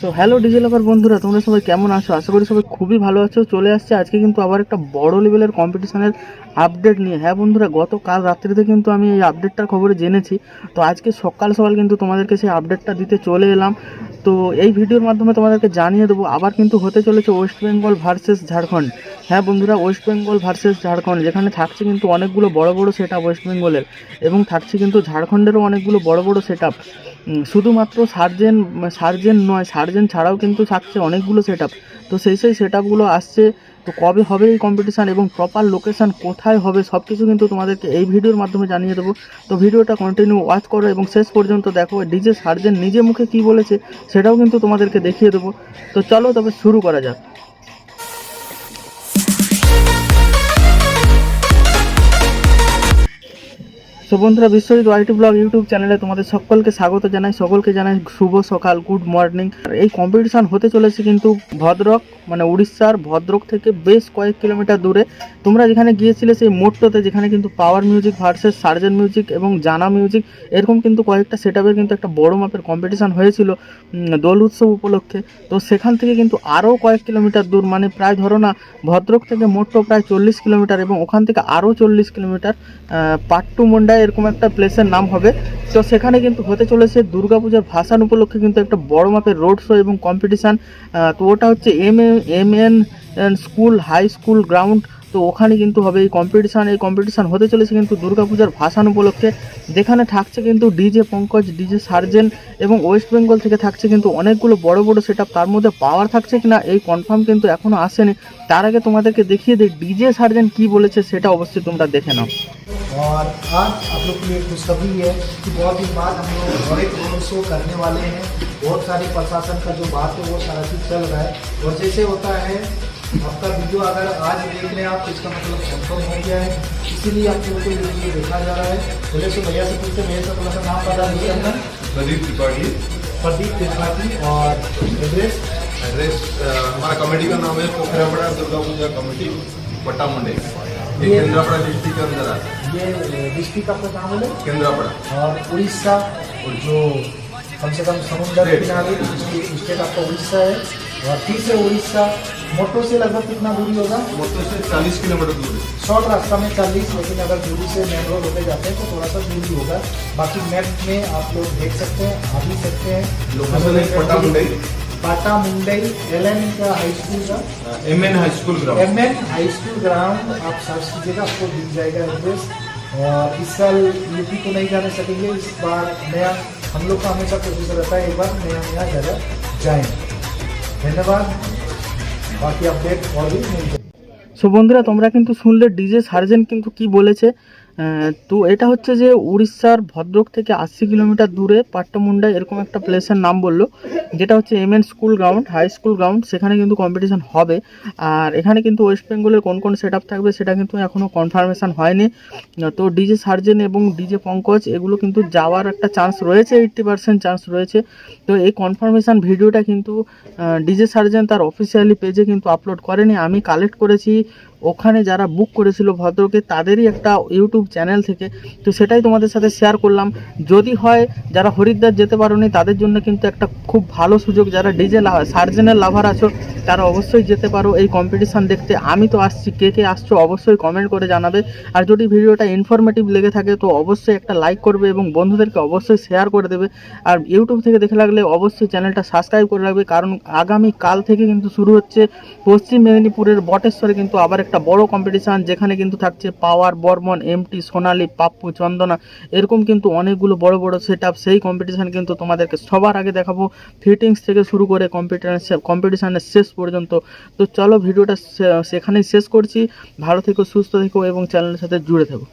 So hello DigiLocker বন্ধুরা, তোমরা সবাই কেমন আছো? আশা করি সবাই খুবই ভালো আছো। চলে আসছে আজকে কিন্তু আবার একটা বড় লেভেলের কম্পিটিশনের আপডেট নিয়ে। হ্যাঁ বন্ধুরা, গতকাল রাত্রিতে কিন্তু আমি এই আপডেটটার খবরে জেনেছি। তো আজকে সকাল সকাল কিন্তু তোমাদেরকে সেই আপডেটটা দিতে চলে এলাম। তো এই ভিডিওর মাধ্যমে তোমাদেরকে জানিয়ে দেবো, আবার কিন্তু হতে চলেছে ওয়েস্ট বেঙ্গল ভার্সেস ঝাড়খণ্ড হ্যাঁ বন্ধুরা ওয়েস্ট বেঙ্গল ভার্সেস ঝাড়খণ্ড যেখানে থাকছে কিন্তু অনেকগুলো বড় বড় সেট আপ ওয়েস্ট বেঙ্গলের এবং থাকছে কিন্তু ঝাড়খণ্ডেরও অনেকগুলো বড় বড় সেট আপ শুধুমাত্র সার্জেন সার্জেন নয় সার্জেন ছাড়াও কিন্তু থাকছে অনেকগুলো সেট আপ তো সেই সেই সেট আপগুলো আসছে তো কবে হবে এই কম্পিটিশান এবং প্রপার লোকেশান কোথায় হবে সব কিছু কিন্তু তোমাদেরকে এই ভিডিওর মাধ্যমে জানিয়ে দেবো। তো ভিডিওটা কন্টিনিউ ওয়াচ করো এবং শেষ পর্যন্ত দেখো ডিজে সার্জেন নিজে মুখে কি বলেছে সেটাও কিন্তু তোমাদেরকে দেখিয়ে দেবো। তো চলো তবে শুরু করা যাক। সো বন্ধুরা বিশ্বজিৎ ওয়াইটি ব্লগ ইউটিউব চ্যানেলে তোমাদের সকলকে স্বাগত জানাই। সকলকে জানাই শুভ সকাল গুড মর্নিং এই কম্পিটিশান হতে চলেছে কিন্তু ভদ্রক মানে উড়িষ্যার ভদ্রক থেকে বেশ কয়েক কিলোমিটার দূরে। তোমরা যেখানে গিয়েছিলে সেই মোটটোতে, যেখানে কিন্তু power music versus surgeon music এবং জানা মিউজিক এরকম কিন্তু কয়েকটা সেট কিন্তু একটা বড় মাপের কম্পিটিশান হয়েছিল দোল উৎসব উপলক্ষে। তো সেখান থেকে কিন্তু আরও কয়েক কিলোমিটার দূর মানে প্রায় ধরো না, ভদ্রক থেকে মোট্টো প্রায় চল্লিশ কিলোমিটার এবং ওখান থেকে আরও চল্লিশ কিলোমিটার পাট্টু মুন্ডা এরকম একটা প্লেসের নাম হবে। তো সেখানে কিন্তু হতে চলেছে দুর্গাপূজার ভাসান উপলক্ষে কিন্তু একটা বড় মাপের রোড শো এবং কম্পিটিশান তো ওটা হচ্ছে M M N school high school ground তো ওখানে কিন্তু হবে এই কম্পিটিশান এই কম্পিটিশান হতে চলেছে কিন্তু দুর্গাপূজার ভাসান উপলক্ষে। যেখানে থাকছে কিন্তু ডিজে পঙ্কজ ডিজে সার্জেন এবং ওয়েস্ট বেঙ্গল থেকে থাকছে কিন্তু অনেকগুলো বড় বড় সেট তার মধ্যে পাওয়ার থাকছে কিনা এই কনফার্ম কিন্তু এখনও আসেনি। তার আগে তোমাদেরকে দেখিয়ে দিই ডিজে সার্জেন কি বলেছে সেটা অবশ্যই তোমরা দেখে নাও। और आज आप लोग के लिए खुशखबरी है कि बहुत दिन बाद हम लोग बड़े रोड शो करने वाले हैं। बहुत सारे प्रशासन का जो बात है वो सारा चीज़ चल रहा है। और जैसे होता है आपका वीडियो अगर आज देख रहे हैं आप तो इसका मतलब कंफर्म हो गया है। इसीलिए आप लोगों को ये वीडियो देखा जा रहा है। पहले से भैया से पूछते मेरे से थोड़ा सा नाम पता नहीं है अंदर प्रदीप त्रिपाठी। प्रदीप त्रिपाठी और एड्रेस? एड्रेस हमारा कमेटी का नाम है पोखरापड़ा दुर्गा पूजा कमेटी पट्टा मुंडे। ये केंद्रापड़ा डिस्ट्रिक्ट के अंदर आता ये डिस्ट्रिक्ट आपका कहाँ बोले केंद्रापड़ा। और उड़ीसा जो कम से कम समुद्र किनारे स्टेट आपका उड़ीसा है। और फिर से उड़ीसा मोटो से लगभग कितना दूरी होगा? मोटो से 40 किलोमीटर दूर। शॉर्ट रास्ता में चालीस लेकिन अगर दूरी से मेन रोड होते जाते हैं तो थोड़ा सा दूरी होगा। बाकी मैप में आप लोग देख सकते हैं आ भी सकते हैं। लोकेशन है पट्टा मुंडई पाटा मुंडई एल एन का हाई स्कूल का M N high school ground M N high school ground आप सर्च कीजिएगा आपको मिल जाएगा एड्रेस और इस साल यूपी को नहीं जाने सकेंगे इस बार नया हम लोग का हमेशा कोशिश रहता है एक बार नया नया जगह जाएं धन्यवाद बाकी अपडेट और भी मिल जाए সো বন্ধুরা তোমরা কিন্তু শুনলে ডিজে সার্জেন কিন্তু কি বলেছে আহ, তো এটা হচ্ছে যে উড়িষ্যার ভদ্রক থেকে আশি কিলোমিটার দূরে পাট্টামুন্ডা এরকম একটা প্লেসের নাম বলল, যেটা হচ্ছে M N school ground high school ground সেখানে কিন্তু কম্পিটিশন হবে। আর এখানে কিন্তু ওয়েস্ট বেঙ্গলের কোন কোন সেট থাকবে সেটা কিন্তু এখনও কনফার্মেশন হয়নি। তো ডিজে সার্জেন এবং ডিজে পঙ্কজ এগুলো কিন্তু যাওয়ার একটা চান্স রয়েছে এইট্টি পার্সেন্ট চান্স রয়েছে। তো এই কনফার্মেশন ভিডিওটা কিন্তু ডিজে সার্জেন তার অফিসিয়ালি পেজে কিন্তু আপলোড করেনি। আমি কালেক্ট করেছি ওখানে যারা বুক করেছিল ভদ্রকে তাদেরই একটা ইউটিউব চ্যানেল থেকে। তো সেটাই তোমাদের সাথে শেয়ার করলাম। যদি হয়, যারা হরিদ্বার যেতে পারোনি, তাদের জন্য কিন্তু একটা খুব ভালো সুযোগ। যারা ডিজে সার্জেনের লাভার আছো, তারা অবশ্যই যেতে পারো এই কম্পিটিশান দেখতে। আমি তো আসছি। কে কে আসছো, অবশ্যই কমেন্ট করে জানাবে। আর যদি ভিডিওটা ইনফরমেটিভ লেগে থাকে, তো অবশ্যই একটা লাইক করবে এবং বন্ধুদেরকে অবশ্যই শেয়ার করে দেবে। আর ইউটিউব থেকে দেখে লাগলে অবশ্যই চ্যানেলটা সাবস্ক্রাইব করে রাখবে। কারণ আগামী কাল থেকে কিন্তু শুরু হচ্ছে পশ্চিম মেদিনীপুরের বটেশ্বরে কিন্তু আবার একটা বড় কম্পিটিশান যেখানে কিন্তু থাকছে power, Barman M T Sonali, Pappu, Chandana, এরকম কিন্তু অনেকগুলো বড় বড় সেট সেই কম্পিটিশান কিন্তু তোমাদেরকে সবার আগে দেখাবো। ফিটিংস থেকে শুরু করে কম্পিটিশান কম্পিটিশানের শেষ পর্যন্ত। তো চলো ভিডিওটা সেখানেই শেষ করছি। ভালো থেকো, সুস্থ থেকো এবং চ্যানেলের সাথে জুড়ে থেকো।